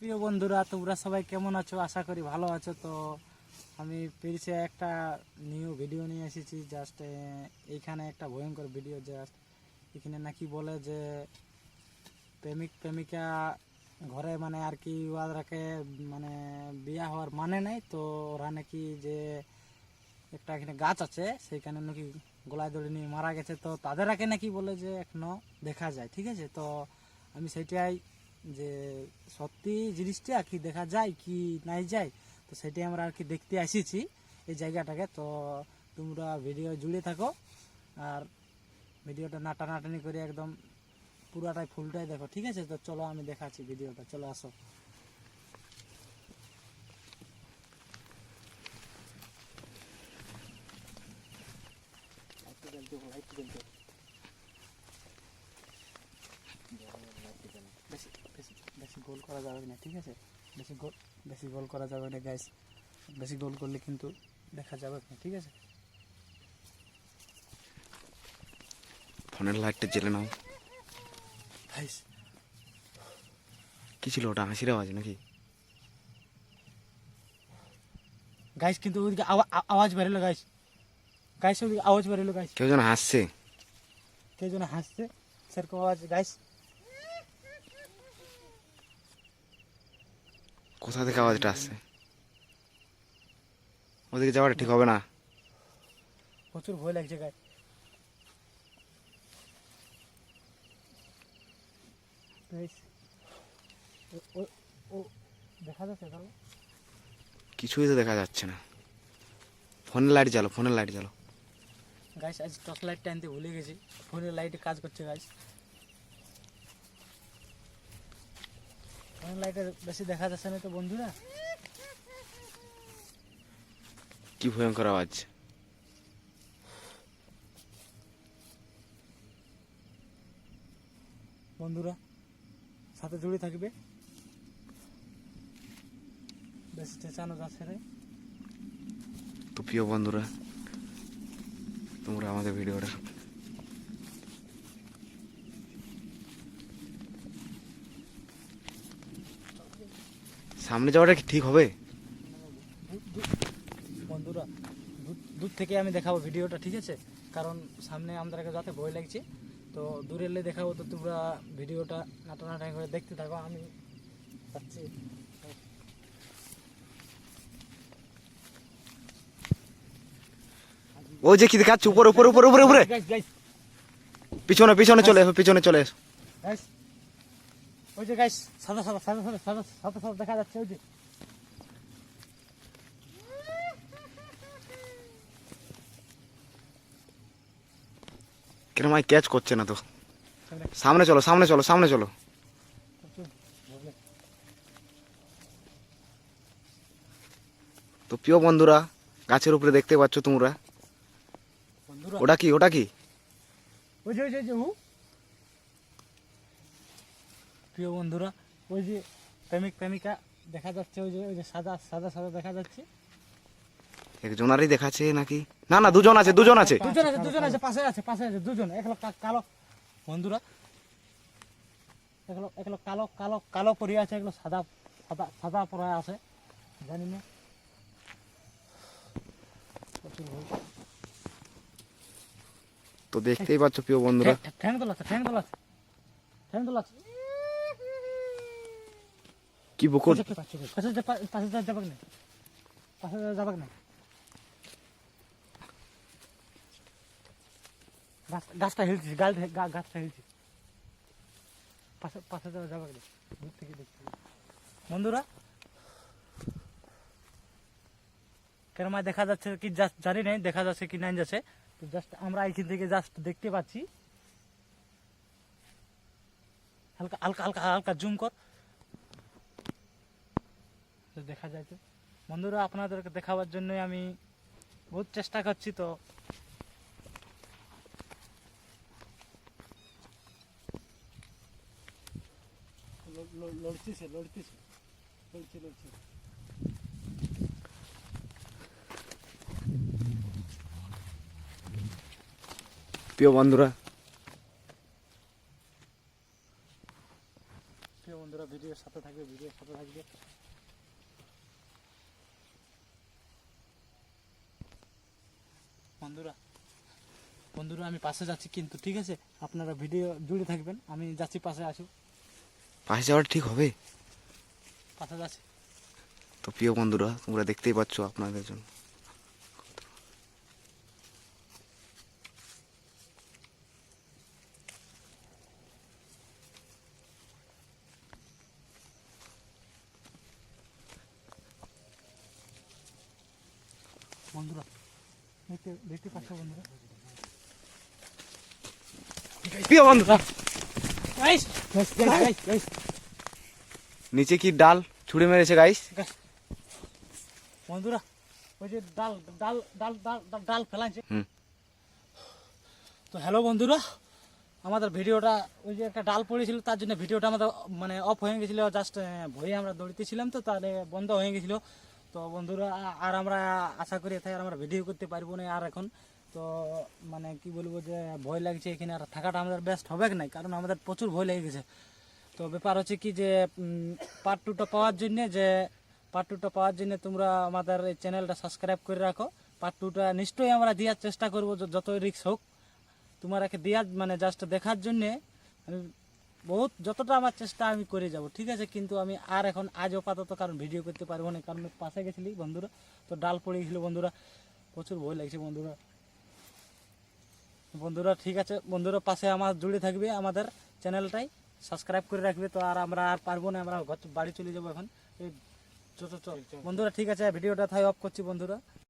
প্রিয় বন্ধুরা, তোমরা সবাই কেমন আছো? আশা করি ভালো আছো। তো আমি পেরিসে একটা নিউ ভিডিও নিয়ে এসেছি। জাস্ট এইখানে একটা ভয়ঙ্কর ভিডিও জাস্ট এখানে নাকি বলে যে, প্রেমিক, প্রেমিকা ঘরে মানে আর কি ওদেরকে মানে বিয়া হওয়ার মানে নাই। তো ওরা নাকি যে একটা এখানে গাছ আছে, সেইখানে নাকি গলায় দড়ি নিয়ে মারা গেছে। তো তাদের আগে নাকি বলে যে, এখনও দেখা যায়। ঠিক আছে? তো আমি সেটাই যে সত্যি জিনিসটা কি দেখা যায়, কি নাই যায়, তো সেটাই আমরা আর কি দেখতে এসেছি এই জায়গাটাকে। তো তোমরা ভিডিও জুড়ে থাকো আর ভিডিওটা না টানাটানি করে একদম পুরাটাই ফুলটাই দেখো, ঠিক আছে? তো চলো আমি দেখাচ্ছি ভিডিওটা চলো আসো জ্বলতে হবে, লাইটটা জ্বলতে হবে। বেশি বেশি বেশি গোল করা যাবে না ঠিক আছে? বেশি গোল বেশি গোল করা যাবে না গ্যাস বেশি গোল করলে কিন্তু দেখা যাবে না ঠিক আছে? ফোনের লাইটটা জেলে নাও। গাইস কি ছিল ওটা? হাসির আওয়াজ নাকি? গাইস কিন্তু ওইদিকে আওয়াজ বেরোলো গাইস গাইস ওইদিকে আওয়াজ বেরোলো গাইস কেউ যেন হাসছে। কে যেন হাসছে সেরকম আওয়াজ গাইস কোথা থেকে আওয়াজটা আসছে? ওদিকে যাওয়াটা ঠিক হবে না? প্রচুর ভয় লাগছে ও দেখা যাচ্ছে কিছুই তো দেখা যাচ্ছে না। ফোনের লাইট জ্বালো ফোনের লাইট জ্বালো। গাইস আজ টর্চ লাইটটা আনতে ভুলে গেছি। ফোনের লাইটে কাজ করছে গাইস ফোনের লাইটে বেশি দেখা যাচ্ছে না তো বন্ধুরা। কি ভয়ঙ্কর আওয়াজ। বন্ধুরা সাথে জুড়ে থাকবে। বেশি চেঁচানো যাচ্ছে রে। তো প্রিয় বন্ধুরা তোমরা আমাদের ভিডিওটা সামনে যাওয়াটা কি ঠিক হবে? বন্ধুরা দূর- থেকে আমি দেখাবো ভিডিওটা ঠিক আছে? কারণ সামনে আমাদেরকে যাতে ভয় লাগছে তো দূরে এলে দেখাবো তো তোমরা ভিডিওটা নাটানাটাই করে দেখতে থাকো আমি যাচ্ছি। ওই যে কি দেখাচ্ছে উপরে উপরে উপরে উপরে উপরে। পিছনে পিছনে চলে এসো পিছনে চলে এসো। ওই যে গাইস সাদা সাদা সাদা সাদা সাদা সাদা সাদা দেখা যাচ্ছে ওই যে। কেন মাই ক্যাচ করছে না তো? সামনে চলো সামনে চলো সামনে চলো। তো প্রিয় বন্ধুরা গাছের উপরে দেখতে পাচ্ছ তোমরা? ওটা কি ওটা কি? ওই যে ওই যে প্রিয় বন্ধুরা ওই যে প্রেমিক প্রেমিকা দেখা যাচ্ছে ওই যে ওই যে সাদা সাদা সাদা দেখা যাচ্ছে। একজনারই দেখাচ্ছে নাকি? না না দুজন আছে দুজন আছে। দুজন আছে দুজন আছে পাশে আছে পাশে আছে দুজন। এক লোক কালো। বন্ধুরা এগুলো এগুলো কালো কালো কালো পরে আছে এগুলো সাদা সাদা সাদা পরে আছে। জানি না। তো দেখতেই পাচ্ছ প্রিয় বন্ধুরা। ঠ্যাং দোলাচ্ছে ঠ্যাং দোলাচ্ছে ঠ্যাং দোলাচ্ছে কি বকুল? পাশে যাবাক না। পাশে যাবাক না। গাছ- গাছটা হিলছে, গাল গাছটা হিলছে। পাশে পাশে যা- যাবাক না। দূর থেকে দেখছি। বন্ধুরা, কেন মা দেখা যাচ্ছে কি জাস্ট জানি নাই, দেখা যাচ্ছে কি নাই যাচ্ছে। তো জাস্ট আমরা এখান থেকে জাস্ট দেখতে পাচ্ছি। হালকা হালকা হালকা হালকা জুম কর। তো দেখা যায় তো বন্ধুরা আপনাদেরকে দেখাবার জন্য আমি বহুত চেষ্টা করছি তো। লড়ছে লড়ছে। প্রিয় বন্ধুরা প্রিয় বন্ধুরা ভিডিও ভিডিওর সাথে থাকবে ভিডিওর সাথে থাকবে। বন্ধুরা বন্ধুরা আমি পাশে যাচ্ছি কিন্তু ঠিক আছে? আপনারা ভিডিও জুড়ে থাকবেন আমি যাচ্ছি পাশে আসু। পাশে যাওয়াটা ঠিক হবে? পাশে যাচ্ছি। তো প্রিয় বন্ধুরা তোমরা দেখতেই পাচ্ছ আপনাদের জন্য। বন্ধুরা দেখতে দেখতে পাচ্ছ বন্ধুরা? প্রিয় বন্ধুরা। গাইস গাইস গাইস গাইস নিচে কি ডাল ছুঁড়ে মেরেছে গাইস বন্ধুরা ওই যে ডাল ডাল ডাল ডাল ডাল- ডাল ফেলাইছে। তো হ্যালো বন্ধুরা আমাদের ভিডিওটা ওই যে একটা ডাল পড়েছিল তার জন্য ভিডিওটা আমাদের মানে অফ হয়ে গেছিল জাস্ট ভয়ে আমরা দৌড়িতেছিলাম তো তাহলে বন্ধ হয়ে গেছিল। তো বন্ধুরা, আর আমরা আশা করি এতে আর আমরা ভিডিও করতে পারব না আর এখন। তো মানে কি বলব যে, ভয় লাগছে এখানে আর থাকাটা আমাদের বেস্ট হবে না কারণ আমাদের প্রচুর ভয় লেগে গেছে। তো ব্যাপার হচ্ছে কি যে পার্ট টুটা পাওয়ার জন্যে যে পার্ট টুটা পাওয়ার জন্য তোমরা আমাদের এই চ্যানেলটা সাবস্ক্রাইব করে রাখো। পার্ট টুটা নিশ্চয়ই আমরা দেওয়ার চেষ্টা করব য- যতই রিক্স হোক তোমারাকে দেওয়ার মানে জাস্ট দেখার জন্যে বহুত যতটা আমার চেষ্টা আমি করে যাব ঠিক আছে? কিন্তু আমি আর এখন আজ আপাতত কারণ ভিডিও করতে পারব না কারণ পাশে গেছিলি বন্ধুরা তো ডাল পড়ে গেছিল বন্ধুরা। প্রচুর ভয় লাগছে বন্ধুরা। বন্ধুরা ঠিক আছে? বন্ধুরা পাশে আমার জুড়ে থাকবে আমাদের চ্যানেলটাই। সাবস্ক্রাইব করে রাখবে তো আর আমরা আর পারব না আমরা বাড়ি চলে যাব এখন। এই চো চো চো। বন্ধুরা ঠিক আছে? ভিডিওটা তাই অফ করছি বন্ধুরা।